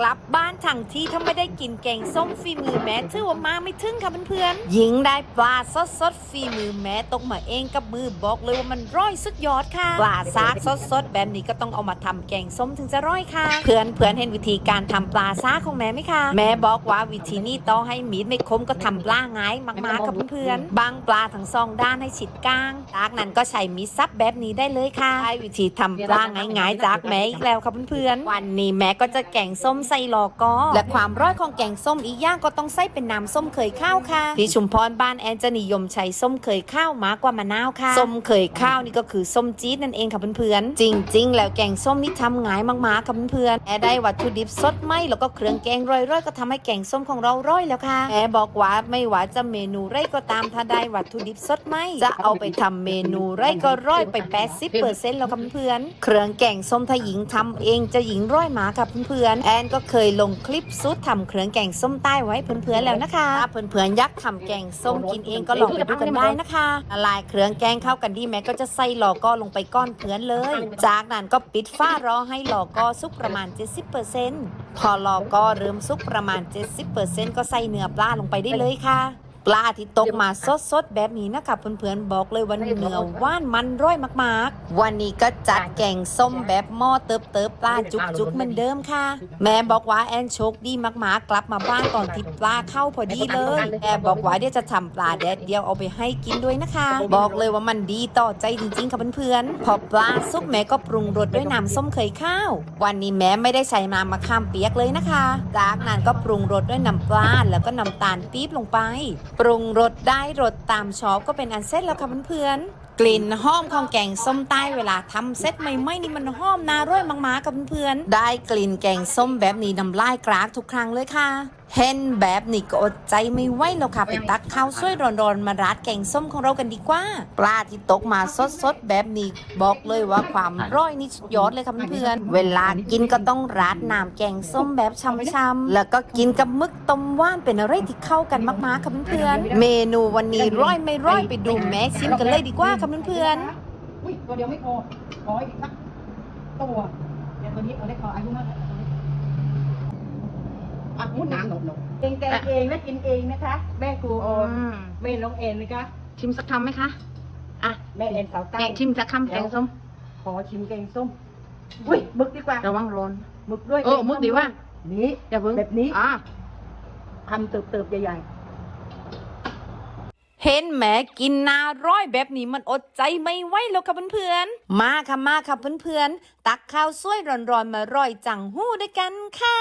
กลับบ้านทั้งที่ถ้าไม่ได้กินแกงส้มฝีมือแม่ถือว่ามาไม่ถึงค่ะเพื่อนๆยิงได้ปลาสดสดๆฝีมือแม่ตกมาเองกับมือบอกเลยว่ามันร้อยสุดยอดค่ะปลาซากสดสดๆแบบนี้ก็ต้องเอามาทำแกงส้มถึงจะร้อยค่ะ เพื่อนเพื่อนๆเห็นวิธีการทำปลาซากของแม่ไหมคะแม่บอกว่าวิธีนี้ต้องให้มีดไม่คมก็ทำปลาง่ายมากๆค่ะเพื่อนๆบางปลาทั้งสองด้านให้ฉิดก้างจากนั้นก็ใช้มีดซับแบบนี้ได้เลยค่ะได้วิธีทำปลาง่ายๆจากแม่อีกแล้วค่ะเพื่อนๆวันนี้แม่ก็จะแกงส้มใส่หลอกกอและความร้อยของแกงส้มอีกอย่างก็ต้องใส่เป็นน้ำส้มเคยข้าวค่ะพี่ชุมพรบ้านแอนจะนิยมใช้ส้มเคยข้าวมากกว่ามะนาวค่ะส้มเคยข้าวนี่ก็คือส้มจี๊ดนั่นเองค่ะเพื่อนๆจริง ๆ แล้วแกงส้มนี่ทำง่ายมากๆค่ะเพื่อนๆแอได้วัตถุดิบสดไหมแล้วก็เครื่องแกงร่อยๆก็ทำให้แกงส้มของเราร่อยแล้วค่ะแอบอกว่าไม่ว่าจะเมนูไรก็ตามถ้าได้วัตถุดิบสดไหมจะเอาไปทำเมนูไรก็ร่อยไป 80%แล้วค่ะเพื่อนๆเครื่องแกงส้มถ้าหญิงทำเองจะหญิงร่อยหมาค่ะเพื่อนๆแอนก็เคยลงคลิปซุดทำเครื่องแกงส้มใต้ไว้เพื่อนๆแล้วนะคะถ้าเพื่อนๆยักทำแกงส้มกินเองก็ลองไปดูกันได้นะคะละลายเครื่องแกงเข้ากันดีแม่ก็จะใส่หลอกก็ลงไปก้อนเพื่อนเลย จากนั้นก็ปิดฝ้ารอให้หลอกก็สุกประมาณ 70%พอหลอกก็เริ่มสุกประมาณ 70%ก็ใส่เนื้อปลาลงไปได้เลยค่ะ ปลาที่ตกมาสดๆ แบบนี้นะคะเพื่อนๆบอกเลยว่าเนื้อว่านมันร่อยมากๆ วันนี้ก็จัดแกงส้มแบบหม้อเติบเติบๆปลาจุกๆเหมือนเดิมค่ะ แม่บอกว่าแอนโชคดีมากๆ กลับมาบ้านตอนที่ปลาเข้าพอดีเลยแอบบอกว่าเดี๋ยวจะทำปลาแดดเดียวเอาไปให้กินด้วยนะคะ บอกเลยว่ามันดีต่อใจจริงๆค่ะเพื่อนๆพอปลาซุปแม่ก็ปรุงรสด้วยน้ำส้มเคยข้าว วันนี้แม่ไม่ได้ใช้น้ำมะขามเปียกเลยนะคะ จากนั้นก็ปรุงรสด้วยน้ำปลาแล้วก็น้ำตาลปี๊บลงไปปรุงรสได้รสตามชอบก็เป็นอันเสร็จแล้วค่ะเพื่อนๆกลิ่นหอมของแกงส้มใต้เวลาทำเซ็ตใหม่ๆนี่มันหอมน่าร่อยมากๆกับเพื่อนๆได้กลิ่นแกงส้มแบบนี้น้ำลายกรากทุกครั้งเลยค่ะ เห็นแบบนี้ก็อดใจไม่ไหวแล้วค่ะ ไปตักข้าวสวยร้อนๆมาราดแกงส้มของเรากันดีกว่า ปลาที่ตกมาสดๆแบบนี้บอกเลยว่าความร่อยนี่สุดยอดเลยค่ะเพื่อนๆเวลากินก็ต้องราดน้ำแกงส้มแบบช่ำๆแล้วก็กินกับมึกต้มว่านเป็นอะไรที่เข้ากันมากๆค่ะเพื่อนๆเมนูวันนี้ร่อยไม่ร่อยไปดูแม่ชิมกันเลยดีกว่าค่ะเพื่อนๆอุ้ยตัวเดียวไม่พอขออีกสักตัวเดี๋ยวตัวนี้เอาได้ขออายุมากแล้ว อะมุดน้ำหนกหนกเองแกงเองและกินเองนะคะ แม่ครูโอนแม่น้องเอ็นนะคะชิมสักคำไหมคะอะแม่เอ็นสาวใต้แกงชิมสักคำแกงส้ม ขอชิมแกงส้มอุ้ยหมึกดีกว่าระวังร้อนหมึกด้วยเออหมึกดีว่านี้อย่าเพิ่งแบบนี้อ่าทำเติบเติบๆใหญ่เห็นแหมกินนาร้อยแบบนี้มันอดใจไม่ไหวแล้วค่ะเพื่อนๆ มาค่ะมาค่ะเพื่อนๆ ตักข้าวสวยร้อนๆมาร่อยจังหู้ด้วยกันค่ะ